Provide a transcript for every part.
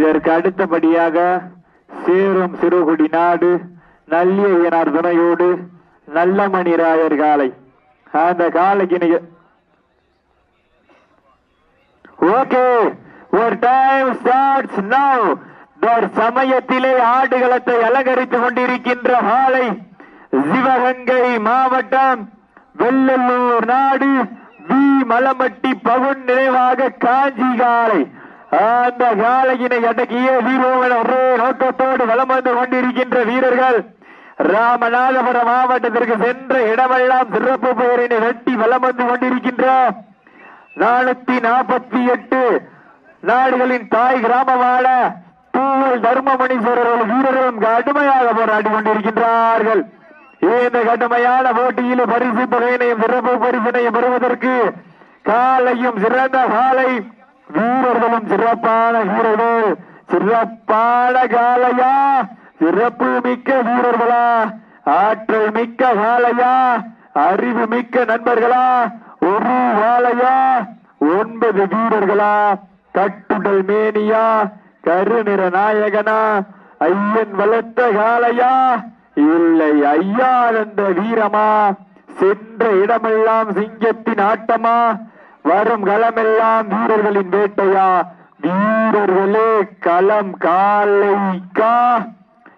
இதற்கு அடுத்தபடியாக சேரும் சிறுகுடி நாடு நல்லியனார் துணையோடு நல்ல மணிராயர் காலை. அந்த காலைக்கு ஓகே ஒரு டைம் ஸ்டார்ட்ஸ் நவ் தர் சமயத்திலே ஆடுகளத்தை அலங்கரித்துக் கொண்டிருக்கின்ற காலை சிவகங்கை மாவட்டம் வெள்ளலூர் நாடு வி மலமட்டி பகுன் நினைவாக காஞ்சி காலை. அந்த காலையினை அடக்கிய வீரோவன் ஒரே நோக்கத்தோடு வலம் வந்து கொண்டிருக்கின்ற வீரர்கள் ராமநாதபுரம் மாவட்டத்திற்கு சென்ற இடமெல்லாம் சிறப்பு பெயரினை வெட்டி வலம் வந்து கொண்டிருக்கின்ற நானூத்தி நாற்பத்தி எட்டு நாடுகளின் தாய் கிராமமான தூவல் தர்மமணீஸ்வரர்கள் வீரர்களும் கடுமையாக போராடி கொண்டிருக்கின்றார்கள். இந்த கடுமையான போட்டியில் பரிசு தொகையினையும் சிறப்பு பரிசினையும் பெறுவதற்கு காலையும் சிறந்த காலை வீரர்களும் சிறப்பான வீரர்கள் சிறப்பான காலையா சிறப்பு மிக்க வீரர்களா. ஆற்றல் மிக்க காலையா அறிவு மிக்க நண்பர்களா. ஒரு வாழையா ஒன்பது வீரர்களா. கட்டுடல் மேனியா. கருநிற நாயகனா. ஐயன் வளர்த்த காலையா இல்லை ஐயா ஐயானந்த வீரமா. சென்ற இடமெல்லாம் சிங்கத்தின் ஆட்டமா. வரும் களமெல்லாம் வீரர்களின் வேட்டையா? வீரர்களே களம் காலைக்கா?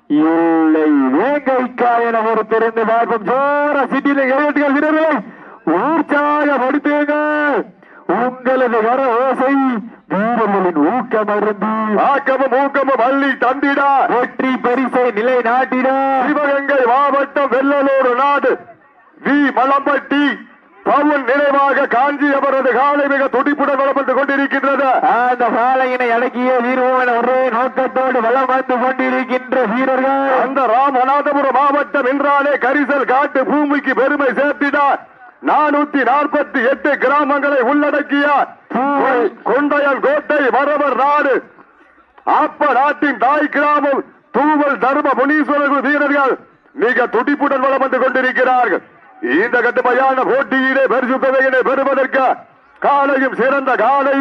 இல்லை வேங்கைக்கா என ஒரு திறந்து பார்ப்போம் ஜோர சிட்டியில கையெழுத்துகள் வீரர்களை. உற்சாகப்படுத்துங்கள் உங்களது வர ஓசை வீரர்களின் ஊக்கம் அருந்து. ஆக்கமும் ஊக்கமும் அள்ளி தந்திடா. வெற்றி பரிசை நிலை நாட்டிட சிவகங்கை மாவட்டம் வெள்ளலூர் நாடு. வி. மலம்பட்டி. பவுன் நினைவாக காஞ்சி அவரது காலை மிக துடிப்புடன் வளப்பட்டுக் கொண்டிருக்கின்றது. அந்த காலையினை அடக்கிய வீரமான ஒரே நோக்கத்தோடு வலம் வந்து கொண்டிருக்கின்ற வீரர்கள். அந்த ராமநாதபுரம் மாவட்டம் என்றாலே கரிசல் காட்டு பூமிக்கு பெருமை சேர்த்தினார். நானூத்தி நாற்பத்தி எட்டு கிராமங்களை உள்ளடக்கிய கொண்டையல் கோட்டை வரவர் நாடு. ஆப்ப நாட்டின் தாய் கிராமம் தூவல் தர்ம முனீஸ்வரர்கள் வீரர்கள் மிக துடிப்புடன் வளம் வந்து கொண்டிருக்கிறார்கள். இந்த கட்டுமையான போட்டியிலே பரிசு தொகையினை பெறுவதற்கு காலையும் சிறந்த காலை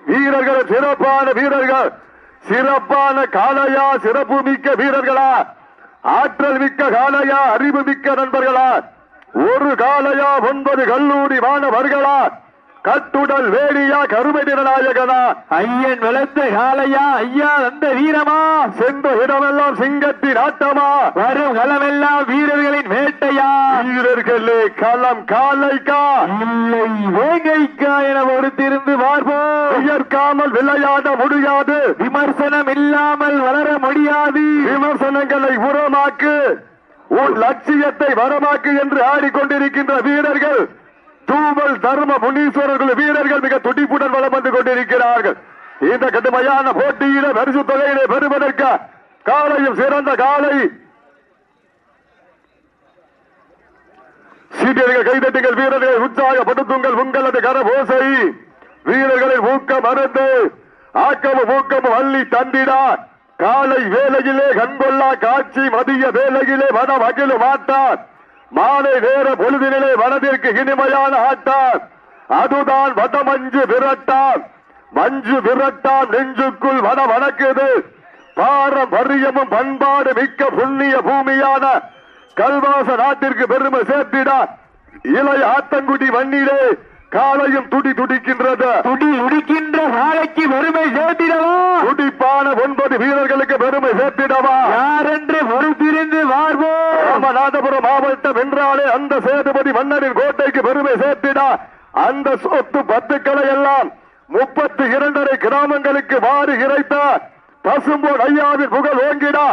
வீரர்கள் சிறப்பான வீரர்கள் சிறப்பான காலையா சிறப்பு மிக்க வீரர்களா ஆற்றல் மிக்க காலையா அறிவு மிக்க நண்பர்களா ஒரு காலையா ஒன்பது கல்லூரி மாணவர்களா கட்டுடல் வேடியா கருமை நிறநாயகனா ஐயன் விளைந்த காலையா ஐயா அந்த வீரமா? சென்ற இடமெல்லாம் சிங்கத்தின் ஆட்டமா? வரும் களமெல்லாம் வீரர்களின் வேட்டையா? வீரர்களே களம் காலைக்கா? இல்லை வேங்கைக்கா என ஒருத்திருந்து பார்ப்போம் உயர்க்காமல் விளையாட முடியாது. விமர்சனம் இல்லாமல் வளர முடியாது. விமர்சனங்களை உரமாக்கு. உன் லட்சியத்தை வரமாக்கு என்று ஆடிக்கொண்டிருக்கின்ற வீரர்கள் தூவல் தர்ம முனீஸ்வரர்கள் வீரர்கள் மிக துடிப்புடன் வளம் வந்து கொண்டிருக்கிறார்கள். இந்த கடுமையான போட்டியில பரிசு தொகையிலே பெறுவதற்கு காலையும் சிறந்த காலை. சீட்டியர்கள் கைதட்டுங்கள் வீரர்களை உற்சாகப்படுத்துங்கள் உங்களது கரபோசை. வீரர்களின் ஊக்கம் அருந்து ஆக்கமும் ஊக்கமும் அள்ளி தந்திடா. காலை வேலையிலே கண்கொள்ளா காட்சி மதிய வேலையிலே மனம் அகில மாட்டான் மாலை வேற பொழுதினிலே மனதிற்கு இனிமையான ஆட்டான். அதுதான் வடமஞ்சு விரட்டான். மஞ்சு விரட்டான் நெஞ்சுக்குள் வட வணக்குது பாரம்பரியமும் பண்பாடு மிக்க புண்ணிய பூமியான கல்வாச நாட்டிற்கு பெருமை சேர்த்திட. இலை ஆத்தங்குடி மண்ணிலே காலையும் துடி துடிக்கின்றது. துடி உடிக்கின்ற காலைக்கு பெருமை சேர்த்திடவா? துடிப்பான ஒன்பது வீரர்களுக்கு பெருமை சேர்த்திடவா? யாரென்று பொறுத்திருந்து பார்ப்போம் ராமநாதபுரம் மாவட்டம் என்றாலே அந்த சேதுபதி மன்னரின் கோட்டைக்கு பெருமை சேர்த்திடா. அந்த சொத்து பத்துக்களை எல்லாம் முப்பத்தி இரண்டரை கிராமங்களுக்கு வாரி இறைத்தார் பசும்போல் ஐயாவின் புகழ் ஓங்கிடா.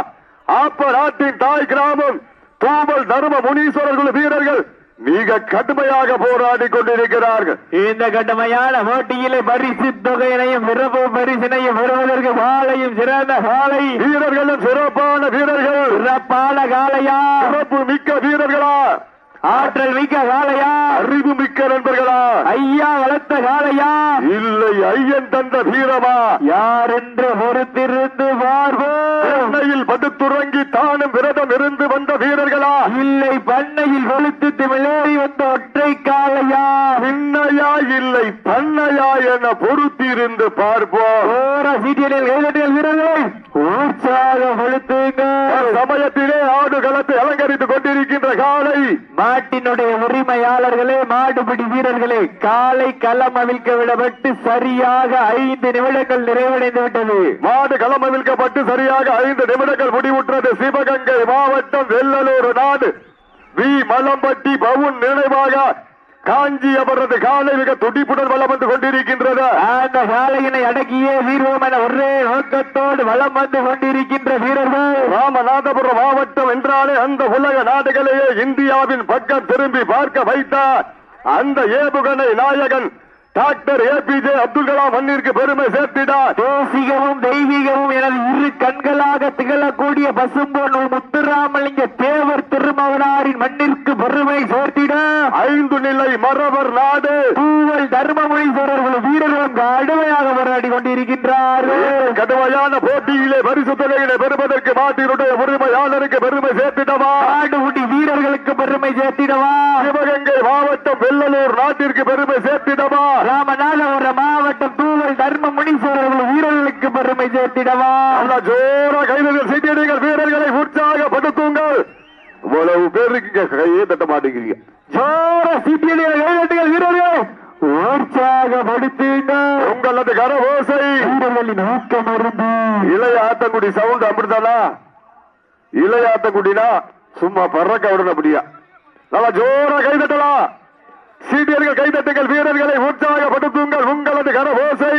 ஆப்ப நாட்டின் தாய் கிராமம் தூவல் தர்ம முனீஸ்வரர்கள் வீரர்கள் மிக கடுமையாக போராடி கொண்டிருக்கிறார்கள். இந்த கடுமையான போட்டியிலே பரிசு தொகையினையும் சிறப்பு பரிசினையும் பெறுவதற்கு காலையும் சிறந்த காலை. வீரர்களும் சிறப்பான வீரர்கள். சிறப்பான காலையா? சிறப்பு மிக்க வீரர்களா? ஆற்றல் மிக்க காளையா? அறிவு மிக்க நண்பர்களா? ஐயா வளர்த்த காளையா? இல்லை ஐயன் தந்த வீரமா? யார் என்று பொறுத்திருந்து சென்னையில் படுத்துறங்கி தானும் விரதம் இருந்து வந்த வீரர்களா? இல்லை பண்ணையில் கொளுத்து திமிழேறி வந்த ஒற்றை காளையா? பின்னையா இல்லை பண்ணையா என பொறுத்திருந்து பார்ப்போம். ஓர சீட்டியலில் கைதட்டியல் வீரர்களே உற்சாக கொளுத்துங்க சமயத்திலே ஆடு களத்தை அலங்கரித்துக் கொண்டிருக்கின்ற காலை மாட்டினுடைய உரிமையாளர்களே மாடுபிடி வீரர்களே காலை களம் அவிழ்க்க விடப்பட்டு சரியாக ஐந்து நிமிடங்கள் நிறைவடைந்து விட்டது. மாடு களம் அவிழ்க்கப்பட்டு சரியாக ஐந்து நிமிடங்கள் முடிவுற்றது. சிவகங்கை மாவட்டம் வெள்ளலூர் நாடு. வி. மலம்பட்டி பவுன் நினைவாக காஞ்சி அவரது காலை மிக துடிப்புடன் வளம் வந்து கொண்டிருக்கின்றது. அந்த காளையினை அடக்கியே வீரவோம் என ஒரே நோக்கத்தோடு வலம் வந்து கொண்டிருக்கின்ற வீரர்கள். ராமநாதபுரம் மாவட்டம் என்றாலே அந்த உலக நாடுகளையே இந்தியாவின் பக்கம் திரும்பி பார்க்க வைத்தார். அந்த ஏவுகணை நாயகன் டாக்டர் ஏபிஜே அப்துல் கலாம் மண்ணிற்கு பெருமை சேர்த்தினார் தேசிகமும் தெய்வீகமும் எனது இரு கண்களாக திகழக்கூடிய பசும்பொன் முத்துராமலிங்க தேவர் திருமகனாரின் மண்ணிற்கு பெருமை நிலை மறவர் நாடு. தூவல் தர்மமுனீஸ்வரர்கள் வீரர்களும் கடுமையாக போராடி கொண்டிருக்கின்றார்கள் கடுமையான போட்டியிலே பரிசு தொகையிலே பெறுவதற்கு மாட்டினுடைய உரிமையாளருக்கு பெருமை சேர்த்திடவா? நாடுகுடி வீரர்களுக்கு பெருமை சேர்த்திடவா? சிவகங்கை மாவட்டம் வெள்ளலூர் நாட்டிற்கு பெருமை சேர்த்திடவா? ராமநாதபுரம் மாவட்டம் தூவல் தர்ம முனீஸ்வரர்கள் வீரர்களுக்கு பெருமை சேர்த்திடவா? ஜோர கைதுகள் செய்தியடிகள் வீரர்களை கையை கையே தட்ட மாட்டேங்கிறீங்க. சோர சிபிஐ கைதட்டுகள் வீரர்கள் உற்சாகப்படுத்துங்க உங்களது கரவோசை வீரர்களின் ஊக்கம் இளைய ஆத்தங்குடி சவுண்ட் அப்படித்தானா இளைய ஆத்தங்குடினா சும்மா பறக்க விடணும் அப்படியா? நல்லா ஜோரா கைதட்டலாம் கை கைதட்டுங்கள் வீரர்களை உற்சாகப்படுத்துங்கள் உங்களது கரவோசை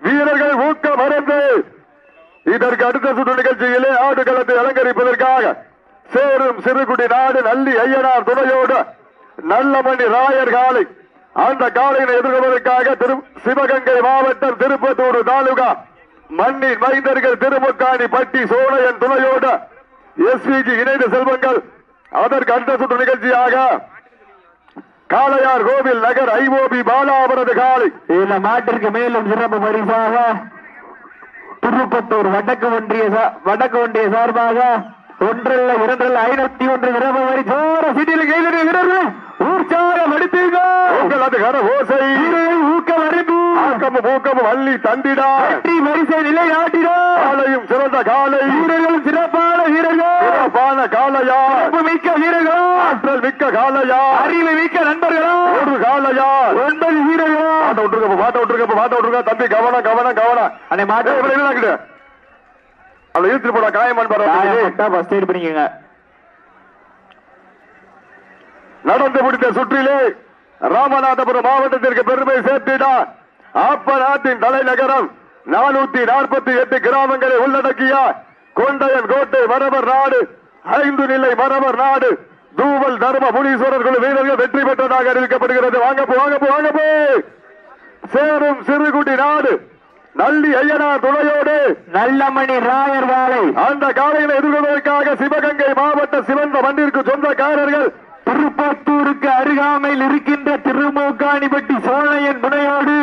வீரர்கள் ஊக்க மறந்து இதற்கு அடுத்த சுற்று நிகழ்ச்சியிலே ஆடுகளத்தை அலங்கரிப்பதற்காக சேரும் சிறுகுடி நாடு நல்லி ஐயனார் துணையோடு நல்லமணி ராயர் காலை. அந்த காலையினை எதிர்கொள்வதற்காக திரு சிவகங்கை மாவட்டம் திருப்பத்தூர் தாலுகா. மண்ணின் மைந்தர்கள் திருமுக்காணி பட்டி சோழையன் துணையோடு எஸ்பிஜி இணைந்த செல்வங்கள். அதற்கு அடுத்த சுற்று நிகழ்ச்சியாக காளையார் கோவில் நகர் ஐஓபி பாலா அவரது காலை. இந்த மாட்டிற்கு மேலும் சிறப்பு பரிசாக திருப்பத்தூர் வடக்கு ஒன்றிய சா- வடக்கு ஒன்றிய சார்பாக ஒன்றல்ல இரண்டல்ல ஐநூத்தி ஒன்று சிறப்பு வரி ஜோர சிட்டியில் கைதறிய வீரர்கள் உற்சாகப்படுத்துங்க உங்களது கர ஓசை. வீரர்கள் ஊக்கம் அறிந்து ஆக்கமும் ஊக்கமும் அள்ளி தந்திடா. வெற்றி வரிசை நிலை நாட்டினோம் காலையும் சிறந்த காலை. வீரர்கள் சிறப்பான வீரர்கள். சிறப்பான சிறப்பு மிக்க வீரர்கள். ஆற்றல் மிக்க காளையா அறிவு மிக்க நண்பர்களா. ஒரு காளையா ஒன்பது வீரர்களா. பாட்ட விட்டுருக்க பாட்ட விட்டுருக்க பாட்ட விட்டுருக்க தம்பி கவனம் கவனம் கவனம். அன்னை மாட்டு அவளை இழுத்துட்டு போட காயமான் பாரு ஃபர்ஸ்ட் எய்ட் பண்ணிக்கங்க. நடந்து முடித்த சுற்றிலே ராமநாதபுரம் மாவட்டத்திற்கு பெருமை சேர்த்தினார் ஆப்ப நாட்டின் தலைநகரம் நானூத்தி நாற்பத்தி எட்டு கிராமங்களை உள்ளடக்கிய கொண்டையன் கோட்டை மரபர் நாடு ஐந்து நிலை மரபர் நாடு தூவல் தர்ம முனீஸ்வரர் குழு வீரர்கள் வெற்றி பெற்றதாக அறிவிக்கப்படுகிறது. வாங்க போ வாங்க போ வாங்க போ சேரும் சிறுகுடி நாடு நல்லி ஐயனா துணையோடு நல்லமணி ராயர் வாழை. அந்த காலையில் எதிர்கொள்வதற்காக சிவகங்கை மாவட்ட சிவந்த மண்ணிற்கு சொந்தக்காரர்கள் திருப்பத்தூருக்கு அருகாமையில் இருக்கின்ற திருமூக்காணிப்பட்டி சோழையன் முனையோடு